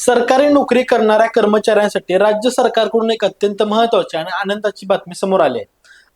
सरकारी नोकरी करणाऱ्या कर्मचाऱ्यांसाठी राज्य सरकारकडून एक अत्यंत महत्वाची आणि आनंदाची बातमी समोर आली आहे.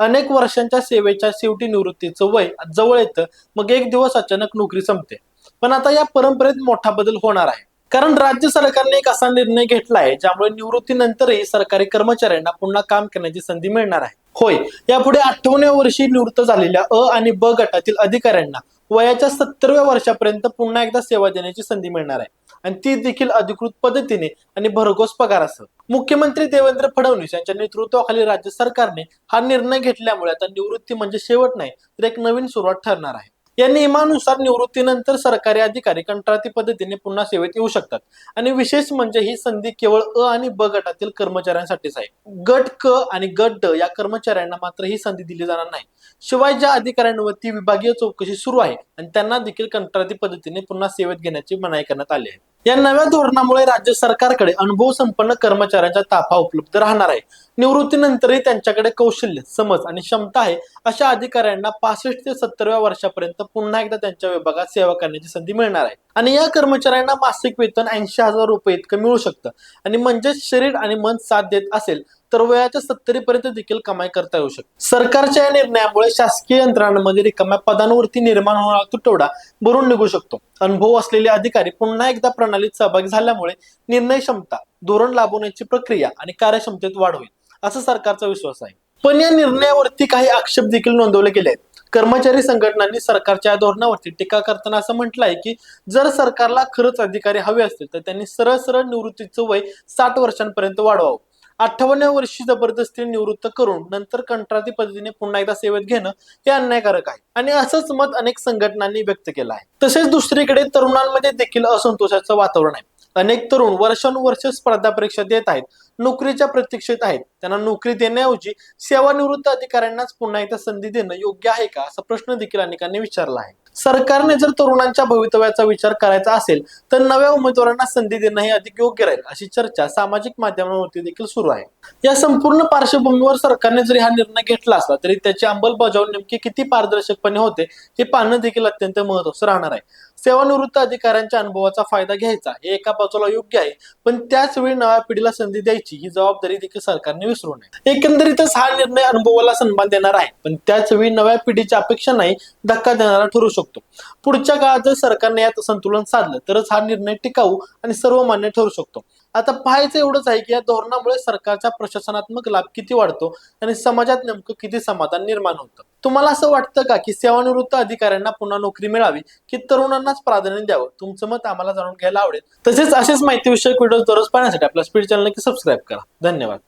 अनेक वर्षांच्या सेवेच्या शेवटी निवृत्तीचं वय जवळ येतं मग एक दिवस अचानक नोकरी संपते. पण आता या परंपरेत मोठा बदल होणार आहे. कारण राज्य सरकारने एक असा निर्णय घेतला आहे ज्यामुळे निवृत्तीनंतरही सरकारी कर्मचाऱ्यांना पुन्हा काम करण्याची संधी मिळणार आहे. होय यापुढे आठवण्या वर्षी निवृत्त झालेल्या अ आणि ब गटातील अधिकाऱ्यांना वयाच्या सत्तरव्या वर्षापर्यंत पुन्हा एकदा सेवा देण्याची संधी मिळणार आहे. आणि ती देखील अधिकृत पद्धतीने आणि भरघोस पगारासह मुख्यमंत्री देवेंद्र फडणवीस यांच्या नेतृत्वाखाली राज्य सरकारने हा निर्णय घेतल्यामुळे आता निवृत्ती म्हणजे शेवट नाही तर एक नवीन सुरुवात ठरणार आहे. या नियमानुसार निवृत्तीनंतर सरकारी अधिकारी कंत्राटी पद्धतीने पुन्हा सेवेत येऊ शकतात. आणि विशेष म्हणजे ही संधी केवळ अ आणि ब गटातील कर्मचाऱ्यांसाठीच आहे. गट क आणि गट ड या कर्मचाऱ्यांना मात्र ही संधी दिली जाणार नाही. शिवाय ज्या अधिकाऱ्यांवरती विभागीय चौकशी सुरू आहे आणि त्यांना देखील कंत्राटी पद्धतीने पुन्हा सेवेत घेण्याची मनाई करण्यात आली आहे. या नव्या धोरणामुळे राज्य सरकारकडे अनुभव संपन्न कर्मचाऱ्यांचा ताफा उपलब्ध राहणार आहे. निवृत्तीनंतरही त्यांच्याकडे कौशल्य समज आणि क्षमता आहे अशा अधिकाऱ्यांना पासष्ट ते सत्तरव्या वर्षापर्यंत पुन्हा एकदा त्यांच्या विभागात सेवा करण्याची संधी मिळणार आहे. आणि या कर्मचाऱ्यांना मासिक वेतन ऐंशी हजार रुपये इतकं मिळू शकतं. आणि म्हणजेच शरीर आणि मन साथ देत असेल तर वयाच्या सत्तरी पर्यंत देखील कमाई करता येऊ शकते. सरकारच्या या निर्णयामुळे शासकीय यंत्रणांमध्ये रिकाम्या पदांवरती निर्माण होणारा तुटवडा भरून निघू शकतो. अनुभव असलेले अधिकारी पुन्हा एकदा प्रणालीत सहभागी झाल्यामुळे निर्णय क्षमता धोरण लाभवण्याची प्रक्रिया आणि कार्यक्षमतेत वाढ होईल असा सरकारचा विश्वास आहे. पण या निर्णयावरती काही आक्षेप देखील नोंदवले गेले आहेत. कर्मचारी संघटनांनी सरकारच्या या धोरणावरती टीका करताना असं म्हटलं आहे की जर सरकारला खरंच अधिकारी हवे असतील तर त्यांनी सरळ सरळ निवृत्तीचं वय साठ वर्षांपर्यंत वाढवावं. अठ्ठावन्न वर्षी जबरदस्ती निवृत्त करून नंतर कंत्राटी पद्धतीने पुन्हा एकदा सेवेत घेणं हे अन्यायकारक आहे. आणि असंच मत अनेक संघटनांनी व्यक्त केलं आहे. तसेच दुसरीकडे तरुणांमध्ये देखील असंतोषाचं वातावरण आहे. अनेक तरुण वर्षानुवर्ष स्पर्धा परीक्षा देत आहेत नोकरीच्या प्रतीक्षेत आहेत. त्यांना नोकरी देण्याऐवजी सेवानिवृत्त अधिकाऱ्यांनाच पुन्हा एकदा संधी देणं योग्य आहे का? असा प्रश्न देखील अनेकांनी विचारला आहे. सरकारने जर तरुणांच्या भवितव्याचा विचार करायचा असेल तर नव्या उमेदवारांना संधी देणं हे अधिक योग्य राहील अशी चर्चा सामाजिक माध्यमांवरती देखील सुरू आहे. या संपूर्ण पार्श्वभूमीवर सरकारने जरी हा निर्णय घेतला असला तरी त्याची अंमलबजावणी नेमकी किती पारदर्शकपणे होते हे पाहणं देखील अत्यंत महत्वाचं राहणार आहे. सेवानिवृत्त अधिकाऱ्यांच्या अनुभवाचा फायदा घ्यायचा हे एका बाजूला योग्य आहे पण त्याच वेळी नव्या पिढीला संधी द्यायची ही जबाबदारी देखील सरकारने विसरू नये. एकंदरीतच हा निर्णय अनुभवाला सन्मान देणार आहे पण त्याच वेळी नव्या पिढीच्या अपेक्षा नाही धक्का देणारा ठरू शकतो. पुढच्या काळात जर सरकारने यात संतुलन साधलं तरच हा निर्णय टिकाऊ आणि सर्वमान्य ठरू शकतो. आता पाहायचं एवढंच आहे की या धोरणामुळे सरकारचा प्रशासनात्मक लाभ किती वाढतो आणि समाजात नेमकं किती समाधान निर्माण होतं? तुम्हाला असं वाटतं का की सेवानिवृत्त अधिकाऱ्यांना पुन्हा नोकरी मिळावी की तरुणांनाच प्राधान्य द्यावं? तुमचं मत आम्हाला जाणून घ्यायला आवडेल. तसेच असेच माहितीविषयक व्हिडिओ दररोज पाहण्यासाठी आपल्या स्पीड चॅनल नक्की सबस्क्राईब करा. धन्यवाद.